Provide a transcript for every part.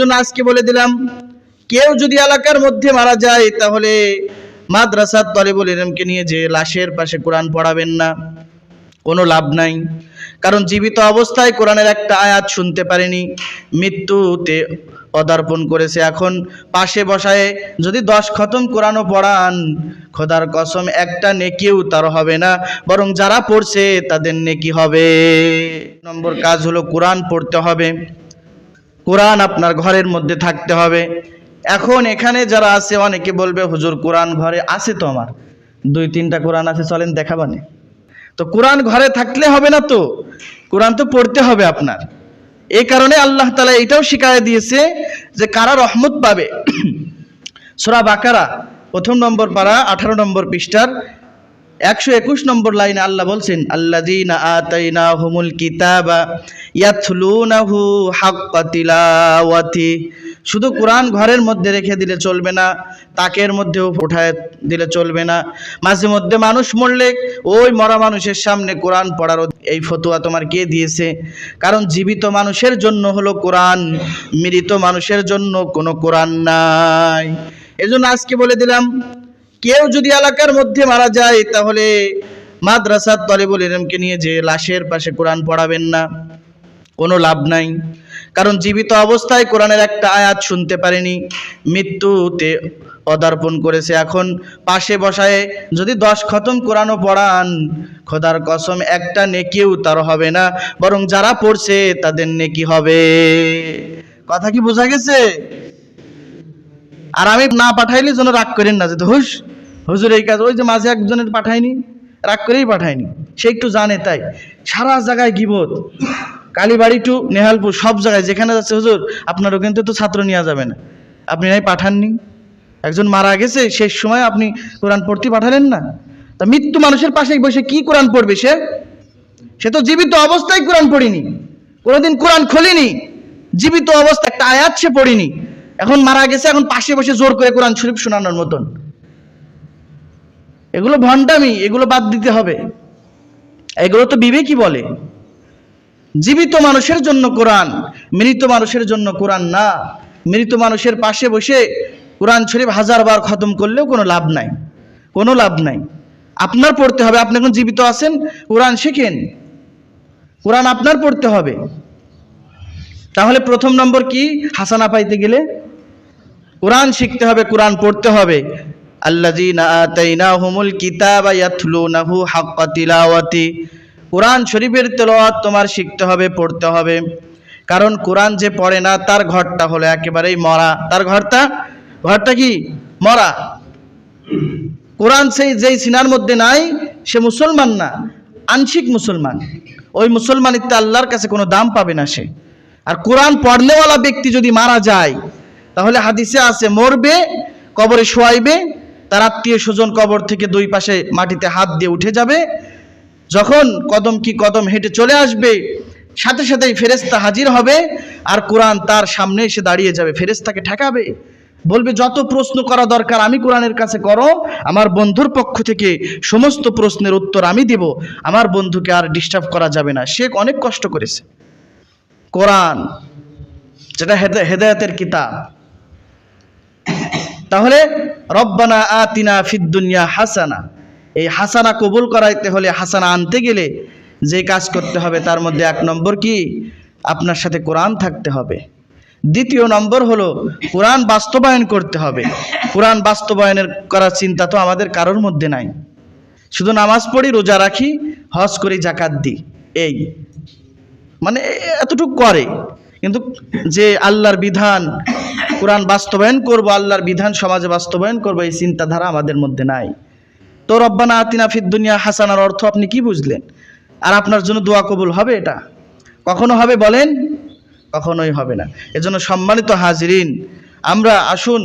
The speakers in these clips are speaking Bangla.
এজন্য আজকে বলে দিলাম, কেউ যদি এলাকার মধ্যে মারা যায়, তাহলে মাদ্রাসার তলেবুল ইলমকে নিয়ে যে লাশের পাশে কোরআন পড়াবেন না, কোনো লাভ নাই। কারণ জীবিত অবস্থায় কোরআনের একটা আয়াত শুনতে পারেনি, মৃত্যুতে পদার্পণ করেছে। এখন পাশে বসায়, যদি দশ খতম কোরআনও পড়ান, খোদার কসম, একটা নেকিও তার হবে না, বরং যারা পড়ছে তাদের নেকি হবে। নম্বর কাজ হলো কোরআন পড়তে হবে। কোরআন আপনার ঘরের মধ্যে থাকতে হবে। এখন এখানে যারা আছে, অনেকে বলবে, হুজুর, কোরআন ঘরে আছে তো আমার। দুই, তিনটা কোরআন আছে, চলেন দেখাবানে তো কোরআন ঘরে থাকলে হবে না তো? কোরআন তো পড়তে হবে আপনার। এই কারণে আল্লাহ তালা এটাও শিখায় দিয়েছে যে কারা রহমত পাবে। সোরা বাকারা, প্রথম নম্বর পাড়া আঠারো নম্বর পৃষ্ঠার একশো একুশ নম্বর লাইনে আল্লাহ বলছেন, আল্লাযীনা আতাইনা হুমুল কিতাবা ইয়াতলুনাহু হাক্কা তিলাওয়াতি। শুধু কোরআন ঘরের মধ্যে রেখে দিলে চলবে না, তাকের মধ্যেও উঠায় দিলে চলবে না। মাঝে মধ্যে মানুষ মরলে ওই মরা মানুষের সামনে কোরআন পড়ার এই ফতোয়া তোমার কে দিয়েছে? কারণ জীবিত মানুষের জন্য হলো কোরআন, মৃত মানুষের জন্য কোনো কোরআন নাই। এজন্য আজকে বলে দিলাম কেউ যদি এলাকার মধ্যে মারা যায়, তাহলে মাদ্রাসার তলেবুল ইলমকে নিয়ে যে লাশের পাশে কোরআন পড়াবেন না, কোনো লাভ নাই। কারণ জীবিত অবস্থায় কোরআনের একটা আয়াত শুনতে পারেনি, মৃত্যুতে পদার্পণ করেছে। এখন পাশে বসায়, যদি দশ খতম কোরআনও পড়ান, খোদার কসম, একটা নেকিও তার হবে না, বরং যারা পড়ছে তাদের নেকি হবে। কথা কি বোঝা গেছে? আর আমি না পাঠাইলে যেন রাগ করেন না যে হুস হুজুর এই কাজ, ওই যে মাঝে একজনের পাঠায়নি, রাগ করেই পাঠায়নি। সে একটু জানে তাই। সারা জায়গায় গিবত। কালীবাড়ি টু নেহালপুর, সব জায়গায়, যেখানে যাচ্ছে হুজুর আপনার ওখান থেকে তো ছাত্র নেওয়া যাবে না। আপনি নাই পাঠাননি। একজন মারা গেছে, শেষ সময় আপনি কোরআন পড়তে পাঠালেন না। তা মৃত্যু মানুষের পাশে বসে কি কোরআন পড়বে সে? সে তো জীবিত অবস্থায় কোরআন পড়িনি। কোনোদিন কোরআন খোলেনি। জীবিত অবস্থা একটা আয়াত সে পড়িনি। এখন মারা গেছে, এখন পাশে বসে জোর করে কোরআন শরীফ শোনানোর মতন। এগুলো ভণ্ডামি, এগুলো বাদ দিতে হবে। এগুলো তো বিবেকই বলে। জীবিত মানুষের জন্য কোরআন, মৃত মানুষের জন্য কোরআন না। মৃত মানুষের পাশে বসে কোরআন শরীফ হাজার বার খতম করলেও কোনো লাভ নাই। কোনো লাভ নাই। আপনার পড়তে হবে, আপনি এখন জীবিত আছেন, কোরআন শেখেন। কোরআন আপনার পড়তে হবে। তাহলে প্রথম নম্বর কি? হাসানা পাইতে গেলে কোরআন শিখতে হবে, কোরআন পড়তে হবে। কোরআন শরীফের তেলাওয়াত তোমার শিখতে হবে, পড়তে হবে। কারণ কোরআন যে পড়ে না, তার ঘরটা হলো একেবারেই মরা। তার ঘরটা? ঘরটা কি? মরা। কোরআন সেই, যেই সিনার মধ্যে নাই, সে মুসলমান না। আংশিক মুসলমান। ওই মুসলমানিত্ব আল্লাহর কাছে কোনো দাম পাবে না সে। আর কোরআন পড়লেওয়ালা ব্যক্তি যদি মারা যায় তাহলে হাদিসে আছে, মরবে, কবরে শোয়াইবে, তার আত্মীয় স্বজন কবর থেকে দুই পাশে মাটিতে হাত দিয়ে উঠে যাবে। যখন কদম কি কদম হেঁটে চলে আসবে, সাথে সাথেই ফেরেস্তা হাজির হবে আর কোরআন তার সামনে এসে দাঁড়িয়ে যাবে ফেরেস্তাকে ঠেকাবে। বলবে, যত প্রশ্ন করা দরকার আমি কোরআনের কাছে করো, আমার বন্ধুর পক্ষ থেকে সমস্ত প্রশ্নের উত্তর আমি দিব, আমার বন্ধুকে আর ডিস্টার্ব করা যাবে না। সে অনেক কষ্ট করেছে। কোরআন, যেটা হেদা- হেদায়েতের কিতাব তাহলে রব্বানা আতিনা ফিদ দুনিয়া হাসানা। এই হাসানা কবুল করাইতে হলে হাসানা আনতে গেলে যে কাজ করতে হবে তার মধ্যে এক নম্বর কি? আপনার সাথে কোরআন থাকতে হবে। দ্বিতীয় নম্বর হলো কোরআন বাস্তবায়ন করতে হবে। কোরআন বাস্তবায়নের করার চিন্তা তো আমাদের কারোর মধ্যে নাই। শুধু নামাজ পড়ি, রোজা রাখি, হজ করি জাকাত দিই। এই। মানে এতটুকু করে। কিন্তু যে আল্লাহর বিধান কোরআন বাস্তবায়ন করব, আল্লাহর বিধান সমাজে বাস্তবায়ন করব, এই চিন্তাধারা আমাদের মধ্যে নাই। তো রব্বানা আতিনা ফিদ দুনিয়া হাসানার অর্থ আপনি কি বুঝলেন? আর আপনার জন্য দোয়া কবুল হবে এটা? কখনো হবে বলেন? কখনোই হবে না। এজন্য সম্মানিত হাজিরিন, আমরা আসুন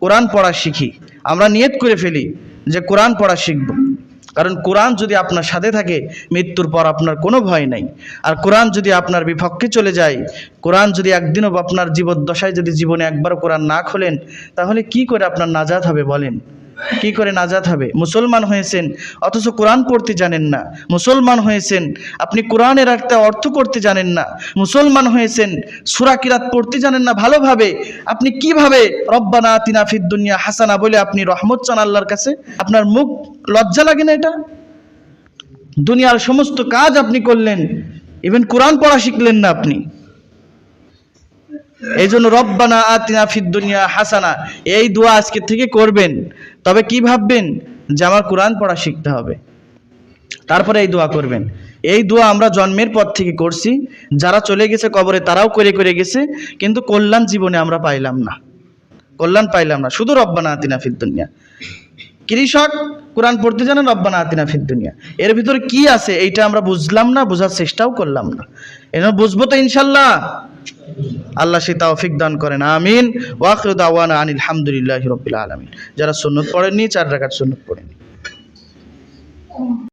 কোরআন পড়া শিখি। আমরা নিয়ত করে ফেলি যে কোরআন পড়া শিখব। কারণ কোরআন যদি আপনার সাথে থাকে, মৃত্যুর পর আপনার কোনো ভয় নাই। আর কোরআন যদি আপনার বিপক্ষে চলে যায়, কোরআন যদি একদিনও আপনার জীবদ্দশায় যদি জীবনে একবার কোরআন না খোলেন, তাহলে কি করে আপনার নাজাদ হবে বলেন? কি করে নাজাত হবে? মুসলমান হয়েছেন, অথচ কোরআন পড়তে জানেন না। মুসলমান হয়েছেন, আপনি কোরআনের একটা অর্থ করতে জানেন না। মুসলমান হয়েছেন, সুরা কিরাত পড়তে জানেন না ভালোভাবে। আপনি কীভাবে রব্বানা তিনা ফিদ দুনিয়া হাসানা বলে আপনি রহমত চান আল্লাহর কাছে? আপনার মুখ লজ্জা লাগে না এটা? দুনিয়ার সমস্ত কাজ আপনি করলেন ইভেন কোরআন পড়া শিখলেন না আপনি। এই জন্য রব্বানা আতিনা ফিদ দুনিয়া হাসানা, এই দোয়া আজকে থেকে করবেন। তবে কি ভাববেন? যে আমার কোরআন পড়া শিখতে হবে। তারপরে এই দোয়া করবেন। এই দোয়া আমরা জন্মের পর থেকে করছি। যারা চলে গেছে কবরে তারাও করে করে গেছে। কিন্তু কল্যাণ জীবনে আমরা পাইলাম না। কল্যাণ পাইলাম না। শুধু রব্বানা আতিনা দুনিয়া। কৃষক কোরআন পড়তে জানেন রব্বানা আতিনা দুনিয়া। এর ভিতরে কি আছে? এইটা আমরা বুঝলাম না, বোঝার চেষ্টাও করলাম না। এজন্য বুঝব তো ইনশাল্লাহ। আল্লাহ সে তাওফিক দান করেন, আমিন। ওয়াখির আওয়ান আনিল হামদুলিল্লাহ রাব্বিল আলমিন। যারা সুন্নত পড়েননি, চার রাখার সুন্নত পড়েন